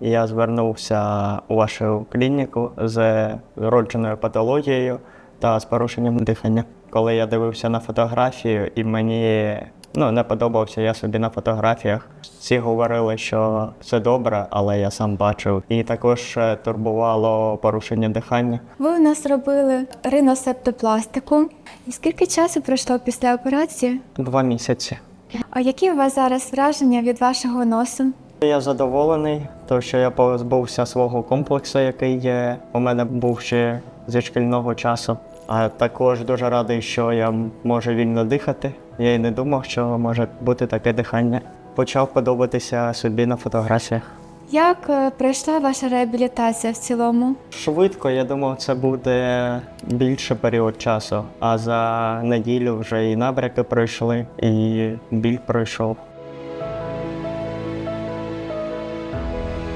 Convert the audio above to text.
я звернувся у вашу клініку з вродженою патологією та з порушенням дихання. Коли я дивився на фотографію, і мені ну, не подобався я собі на фотографіях. Всі говорили, що все добре, але я сам бачив. І також е, турбувало порушення дихання. Ви у нас робили риносептопластику. І скільки часу пройшло після операції? Два місяці. А які у вас зараз враження від вашого носу? Я задоволений, тому що я позбувся свого комплексу, який є, у мене був ще зі шкільного часу. А також дуже радий, що я можу вільно дихати. Я й не думав, що може бути таке дихання. Почав подобатися собі на фотографіях. Як е, пройшла ваша реабілітація в цілому? Швидко, я думав, це буде більше період часу. А за неділю вже і набряки пройшли, і біль пройшов.